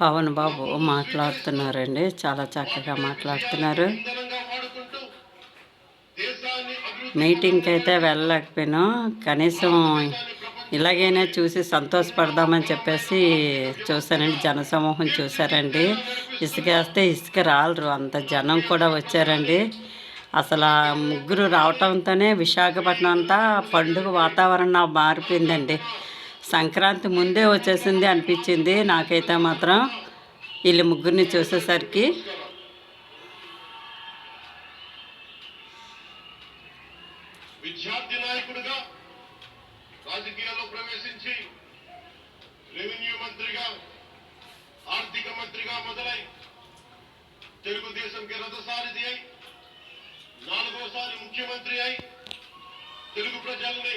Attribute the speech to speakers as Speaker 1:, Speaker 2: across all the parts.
Speaker 1: పవన్ బాబు మాట్లాడుతున్నారండి. చాలా చక్కగా మాట్లాడుతున్నారు. మీటింగ్కి అయితే వెళ్ళలేకపోయాను కనీసం ఇలాగైనా చూసి సంతోషపడదామని చెప్పేసి చూశానండి. జనసమూహం చూశారండి. ఇసుక వేస్తే ఇసుక రాలరు. అంత జనం కూడా వచ్చారండి. అసలు ముగ్గురు రావటంతోనే విశాఖపట్నం అంతా పండుగ వాతావరణం మారిపోయిందండి. సంక్రాంతి ముందే వచ్చేసింది అనిపించింది నాకైతే మాత్రం వీళ్ళు ముగ్గురిని చూసేసరికి.
Speaker 2: విద్యార్థి నాయకుడిగా రాజకీయాల్లో ప్రవేశించి రెవెన్యూ మంత్రిగా ఆర్థిక మంత్రిగా మొదలై తెలుగుదేశంకి రథసారథి అయి నాలుగోసారి ముఖ్యమంత్రి అయి తెలుగు ప్రజల్ని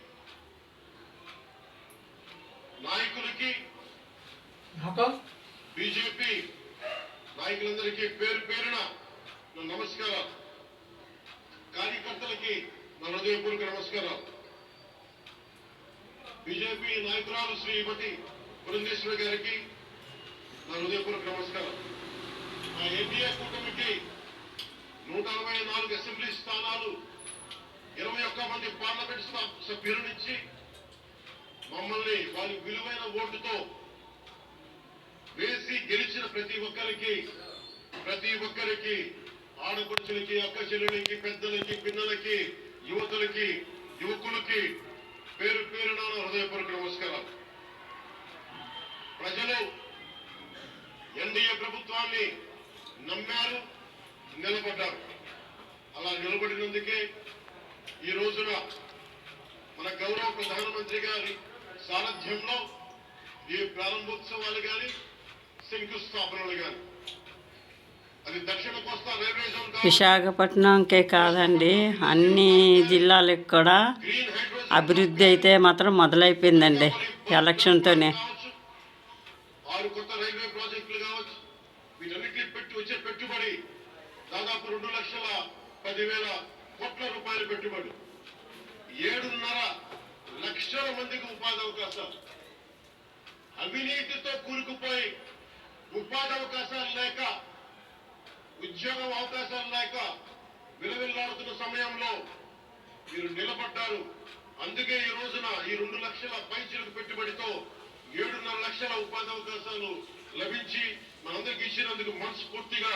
Speaker 2: నాయకులకి బీజేపీ నాయకులందరికీ పేరు పేరున నమస్కారం కార్యకర్తలకి నా హృదయపూర్వక నమస్కారం బీజేపీ నాయకురాలు శ్రీమతి పురంధేశ్వరి గారికి నా హృదయపూర్వక నమస్కారం మా ఎన్డీఏ కూటమికి నూట అరవై నాలుగు అసెంబ్లీ స్థానాలు ఇరవై ఒక్క మంది పార్లమెంట్ సభ- సభ్యులనిచ్చి మమ్మల్ని వారి విలువైన ఓటుతో వేసి గెలిచిన ప్రతి ఒక్కరికి ప్రతి ఒక్కరికి ఆడపడుచులకి అక్క చెల్లెలకి పెద్దలకి పిల్లలకి యువతులకి యువకులకి పేరు పేరున హృదయపూర్వక నమస్కారం ప్రజలు ఎన్డీఏ ప్రభుత్వాన్ని నమ్మారు నిలబడ్డారు. అలా నిలబడినందుకే ఈ రోజున మన గౌరవ ప్రధానమంత్రి గారి సారథ్యంలో ఈ ప్రారంభోత్సవాలు కానీ శంకుస్థాపనలు కానీ
Speaker 1: విశాఖపట్నంకే కాదండి అన్ని జిల్లాలకు కూడా అభివృద్ధి అయితే మాత్రం మొదలైపోయిందండి ఎలక్షన్తోనే.
Speaker 2: కావచ్చు, ఆరు కొత్త రైల్వే ప్రాజెక్టులు కావచ్చు వీటన్నిటి పెట్టి వచ్చే పెట్టుబడి దాదాపు రెండు లక్షల పదివేల కోట్ల రూపాయల పెట్టుబడి. ఏడున్నర లక్షల మందికి ఉపాధి అవకాశాలు. అవినీతితో కూరుకుపోయి ఉపాధి అవకాశాలు లేక ఉద్యోగం అవకాశాలు లేక విలవిల్లాడుతున్న సమయంలో మీరు నిలబడ్డారు. అందుకే ఈ రోజున ఈ రెండు లక్షల పైచిలకు పెట్టుబడితో ఏడున్నర లక్షల ఉపాధి అవకాశాలు లభించి మనందరికి ఇచ్చినందుకు మనస్ఫూర్తిగా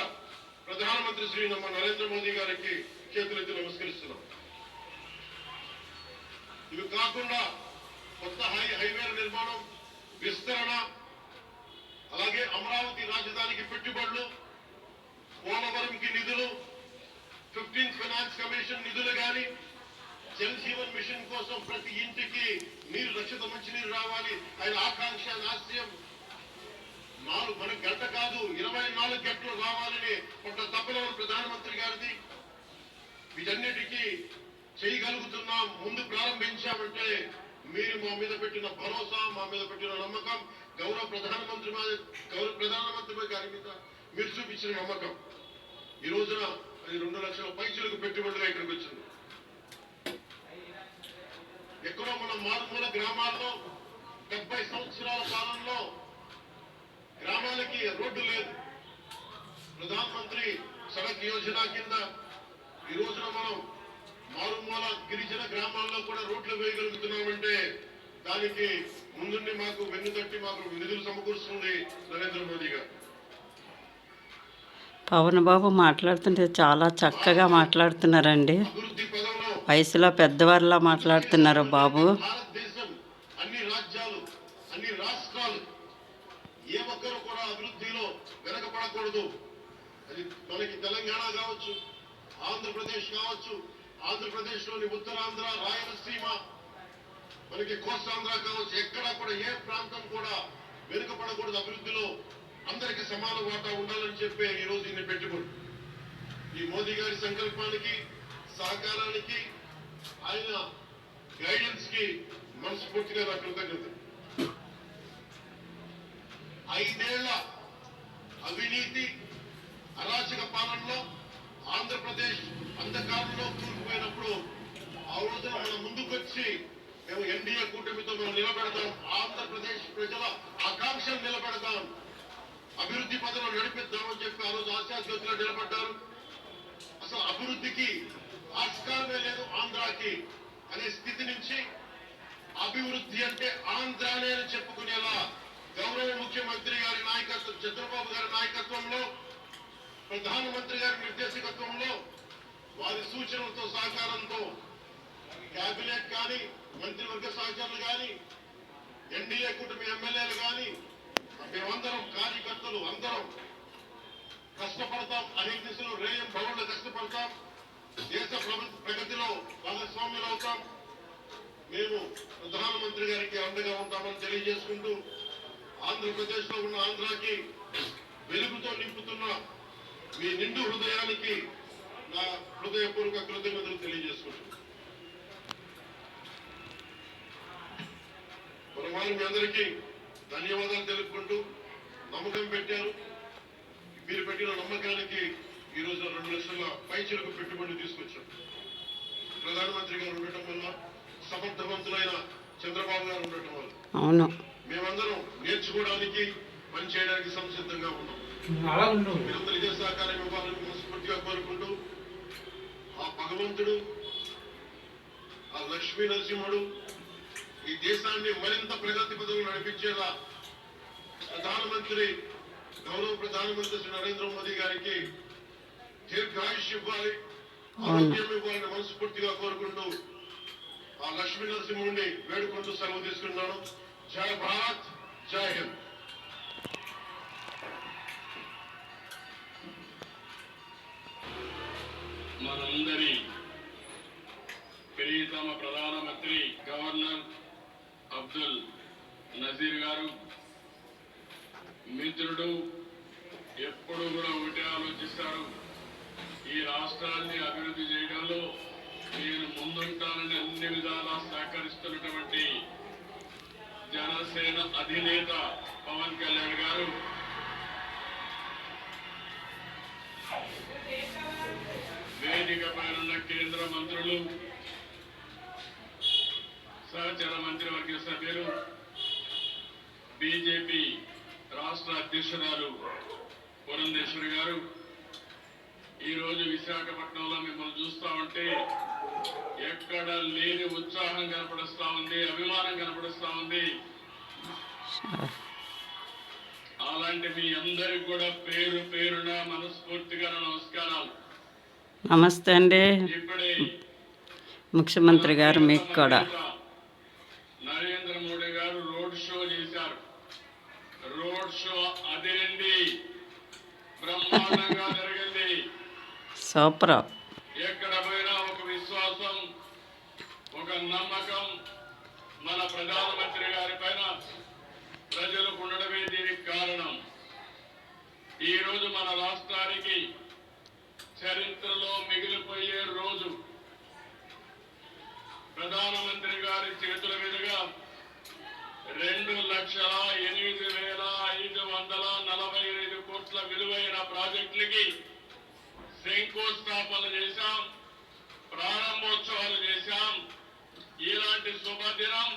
Speaker 2: ప్రధానమంత్రి శ్రీ నమ్మ నరేంద్ర మోదీ గారికి చేతులెత్తి నమస్కరిస్తున్నాం. ఇవి కాకుండా కొత్త హై హైవేల నిర్మాణం విస్తరణ అలాగే అమరావతి రాజధానికి పెట్టుబడులు పోలవరంకి నిధులు ఫిఫ్టీన్త్ ఫైనాన్స్ కమిషన్ నిధులు కానీ జలజీవన్ మిషన్ కోసం ప్రతి ఇంటికి నీరు రక్షిత మంచినీరు రావాలి. ఆయన ఆకాంక్ష ఆశయం నాలుగు మన గంట కాదు ఇరవై నాలుగు గంటలు రావాలని కొంత తప్పన ప్రధానమంత్రి గారిది. వీటన్నిటికీ చేయగలుగుతున్నాం ముందు ప్రారంభించామంటే మీరు మా మీద పెట్టిన భరోసా మా మీద పెట్టిన నమ్మకం గౌరవ ప్రధానమంత్రి మీద- గౌరవ ప్రధానమంత్రి గారి మీద మీరు చూపించిన నమ్మకం. ఈ రోజున అది రెండు లక్షల పైసలకు పెట్టుబడులుగా ఇక్కడికి వచ్చింది. ఎక్కడో మన మారుమూల గ్రామాల్లో డెబ్బై సంవత్సరాల కాలంలో గ్రామాలకి రోడ్డు లేదు. ప్రధానమంత్రి సడక్ యోజన కింద ఈ రోజున మనం మారుమూల గిరిజన గ్రామాల్లో కూడా రోడ్లు వేయగలుగుతున్నామంటే దానికి ముందుండి మాకు వెన్నుతట్టి మాకు నిధులు సమకూరుస్తుంది నరేంద్ర మోదీ గారు.
Speaker 1: పవన్ బాబు మాట్లాడుతుంటే చాలా చక్కగా మాట్లాడుతున్నారండి. వయసులో పెద్దవారిలా మాట్లాడుతున్నారు బాబు.
Speaker 2: భారతదేశం అన్ని రాజ్యాలు అన్ని రాష్ట్రాలు ఏ ఒక్కరు కూడా అభివృద్ధిలో వెనకపడకూడదు అది మనకి తెలంగాణ కావచ్చు ఆంధ్రప్రదేశ్ కావచ్చు ఆంధ్రప్రదేశ్లోని ఉత్తరాంధ్ర రాయలసీమ మనకి కోస్తాంధ్ర కావచ్చు ఎక్కడా కూడా ఏ ప్రాంతం కూడా వెనుకపడకూడదు అభివృద్ధిలో. అందరికి సమాన వాటా ఉండాలని చెప్పే ఈ రోజు ఈయన పెట్టుబడి. ఈ మోదీ గారి సంకల్పానికి సహకారానికి ఆయన గైడెన్స్కి మనస్ఫూర్తిగా నా కృతజ్ఞత. ఐదేళ్ళ అవినీతి అరాచక పాలనలో ఆంధ్రప్రదేశ్ అంధకారంలో కూరుకుపోయినప్పుడు ఆ రోజున ముందుకొచ్చి మేము ఎన్డీఏ కూటమితో మేము నిలబెడతాం ఆంధ్రప్రదేశ్ ప్రజల ఆకాంక్షలు నిలబెడతాం అభివృద్ధి పథకం నడిపిద్దామని చెప్పి ఆ రోజు ఆశాజ్యోతిలో నిలబడ్డారు. అసలు అభివృద్ధికి ఆస్కారమే లేదు ఆంధ్రాకి అనే స్థితి నుంచి అభివృద్ధి అంటే ఆంధ్రానే అని చెప్పుకునేలా గౌరవ ముఖ్యమంత్రి గారి నాయకత్వం చంద్రబాబు గారి నాయకత్వంలో ప్రధానమంత్రి గారి నిర్దేశకత్వంలో వారి సూచనలతో సహకారంతో కేబినెట్ కానీ మంత్రివర్గ సహచరులు కానీ ఎన్డీఏ కూటమి ఎమ్మెల్యేలు కానీ మేమందరం కార్యకర్తలు అందరం కష్టపడతాం అనేక దిశలో రేయం భవన్లో కష్టపడతాం దేశ ప్రగతిలో భాగస్వామ్యులు అవుతాం. మేము ప్రధానమంత్రి గారికి అండగా ఉంటామని తెలియజేసుకుంటూ ఆంధ్రప్రదేశ్లో ఉన్న ఆంధ్రాకి వెలుగుతో నింపుతున్న మీ నిండు హృదయానికి నా హృదయపూర్వక కృతజ్ఞతలు తెలియజేసుకుంటున్నాను. మరోమారు మీ అందరికీ ధన్యవాదాలు తెలుపుకుంటూ నమ్మకం పెట్టారు మీరు పెట్టిన నమ్మకానికి ఈ రోజు రెండు లక్షల పైచలకు పెట్టుబడి తీసుకొచ్చాం. ప్రధానమంత్రి గారు ఉండటం వల్ల సమర్థవంతులైన చంద్రబాబు గారు ఉండటం వల్ల మేమందరం నేర్చుకోవడానికి పనిచేయడానికి సంసిద్ధంగా ఉన్నాం. మీరందరూ ఇదే సహకారం ఇవ్వాలని మనస్ఫూర్తిగా కోరుకుంటూ ఆ భగవంతుడు ఆ లక్ష్మీ నరసింహుడు ఈ దేశాన్ని మరింత ప్రగతి పదవులు నడిపించేలా ప్రధానమంత్రి గౌరవ ప్రధానమంత్రి శ్రీ నరేంద్ర మోదీ గారికి దీర్ఘాయుష్ ఇవ్వాలి ఆరోగ్యం ఇవ్వాలని మనస్ఫూర్తిగా కోరుకుంటూ ఆ లక్ష్మీ నరసింహుడిని వేడుకుంటూ సెలవు తీసుకున్నాను జై భారత్ జై హింద్.
Speaker 3: మనందరి ప్రియతమ ప్రధానమంత్రి గవర్నర్ అబ్దుల్ నజీర్ గారు మిత్రుడు ఎప్పుడు కూడా ఒకటే ఆలోచిస్తారు ఈ రాష్ట్రాన్ని అభివృద్ధి చేయడంలో నేను ముందుంటానని అన్ని విధాలా సహకరిస్తున్నటువంటి జనసేన అధినేత పవన్ కళ్యాణ్ గారు వేదిక పైన కేంద్ర మంత్రులు సహచర మంత్రివర్గ సభ్యులు బీజేపీ రాష్ట్ర అధ్యక్షురాలు పురంధేశ్వరి గారు. ఈరోజు విశాఖపట్నంలో మిమ్మల్ని చూస్తా ఉంటే ఎక్కడ లేని ఉత్సాహం కనపడుస్తా ఉంది అభిమానం కనపడుస్తా ఉంది. అలాంటి మీ అందరికి కూడా పేరు పేరున మనస్ఫూర్తిగా నమస్కారాలు.
Speaker 1: నమస్తే అండి. ముఖ్యమంత్రి గారు మీకు కూడా.
Speaker 3: నరేంద్ర మోడీ గారు రోడ్ షో చేశారు. రోడ్ షో బ్రహ్మాండంగా జరిగింది.
Speaker 1: సూపర్.
Speaker 3: ఎక్కడ పోయినా ఒక విశ్వాసం ఒక నమ్మకం మన ప్రధానమంత్రి గారి పైన ప్రజలకు ఉండడమే దీనికి కారణం. ఈ రోజు మన రాష్ట్రానికి చరిత్రలో మిగిలిపోయే రోజు ప్రధానమంత్రి గారి చేతుల మీదుగా రెండు లక్షల ఎనిమిది వేల ఐదు వందల నలభై ఐదు కోట్ల విలువైన ప్రాజెక్టులకి శంకుస్థాపన చేశాం ప్రారంభోత్సవాలు చేశాం. ఇలాంటి శుభదినం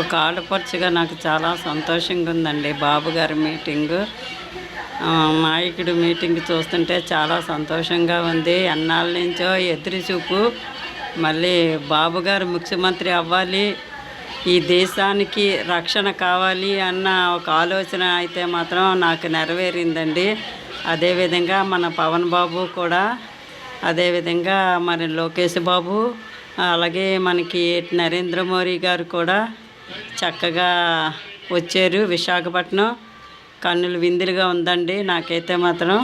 Speaker 3: ఒక
Speaker 1: ఆడపడుచుగా నాకు చాలా సంతోషంగా ఉందండి బాబుగారి మీటింగు. నాయకుడు మీటింగ్ చూస్తుంటే చాలా సంతోషంగా ఉంది. ఎన్నాళ్ళ నుంచో ఎదురు చూపు. మళ్ళీ బాబుగారు ముఖ్యమంత్రి అవ్వాలి. ఈ దేశానికి రక్షణ కావాలి అన్న ఒక ఆలోచన అయితే మాత్రం నాకు నెరవేరిందండి. అదేవిధంగా మన పవన్ బాబు కూడా అదేవిధంగా మరి లోకేష్ బాబు అలాగే మనకి నరేంద్ర మోడీ గారు కూడా చక్కగా వచ్చారు విశాఖపట్నం. కన్నులు విందులుగా ఉందండి నాకైతే మాత్రం.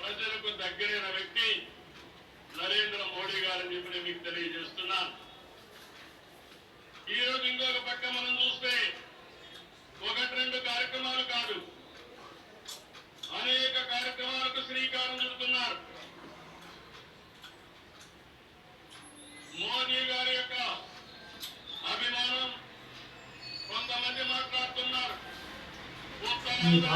Speaker 3: ప్రజలకు దగ్గరైన వ్యక్తి నరేంద్ర మోడీ గారని చెప్పి మీకు తెలియజేస్తున్నాను. ఈ రోజు ఇంకొక పక్క మనం చూస్తే ఒకటి రెండు కార్యక్రమాలు కాదు. అనేక కార్యక్రమాలకు శ్రీకారం చుడుతున్నారు. మోదీ గారి యొక్క అభిమానం కొంతమంది మాట్లాడుతున్నారు. కాదు.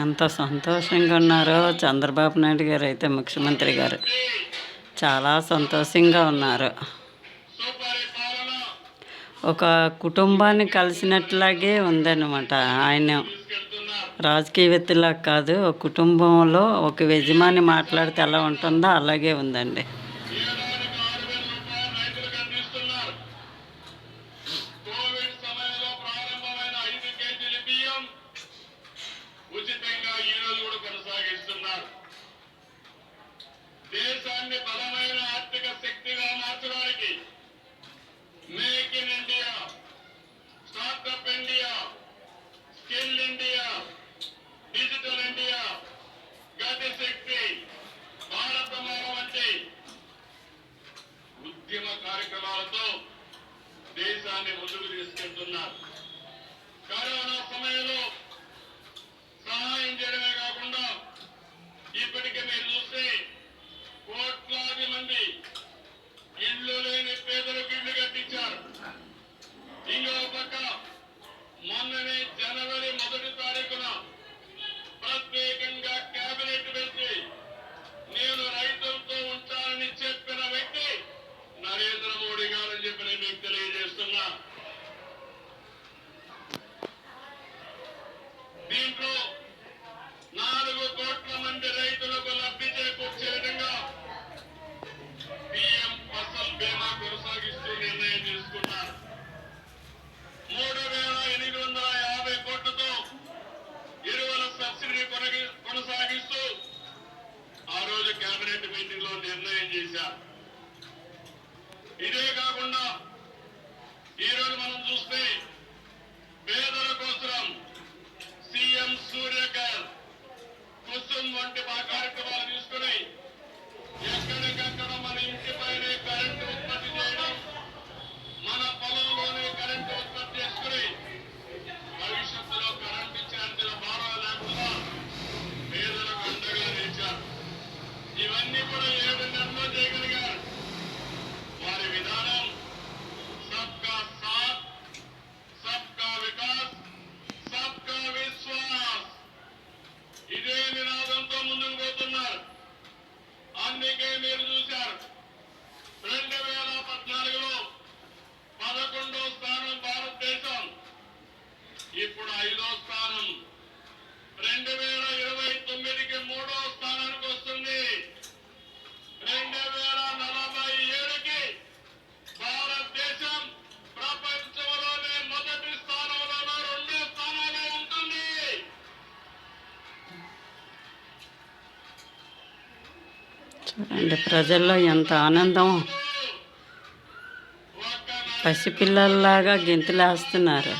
Speaker 1: ఎంత సంతోషంగా ఉన్నారో చంద్రబాబు నాయుడు గారు అయితే ముఖ్యమంత్రి గారు. చాలా సంతోషంగా ఉన్నారు. ఒక కుటుంబాన్ని కలిసినట్లాగే ఉందన్నమాట ఆయన. రాజకీయవేత్తలా కాదు ఒక కుటుంబంలో ఒక యజమాని మాట్లాడితే ఎలా ఉంటుందో అలాగే ఉందండి.
Speaker 4: Eagles
Speaker 3: fans. ప్రజల్లో ఎంత ఆనందం? పసిపిల్లల్లాగా గెంతులేస్తున్నారు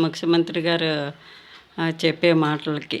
Speaker 3: ముఖ్యమంత్రి గారు చెప్పే మాటలకి.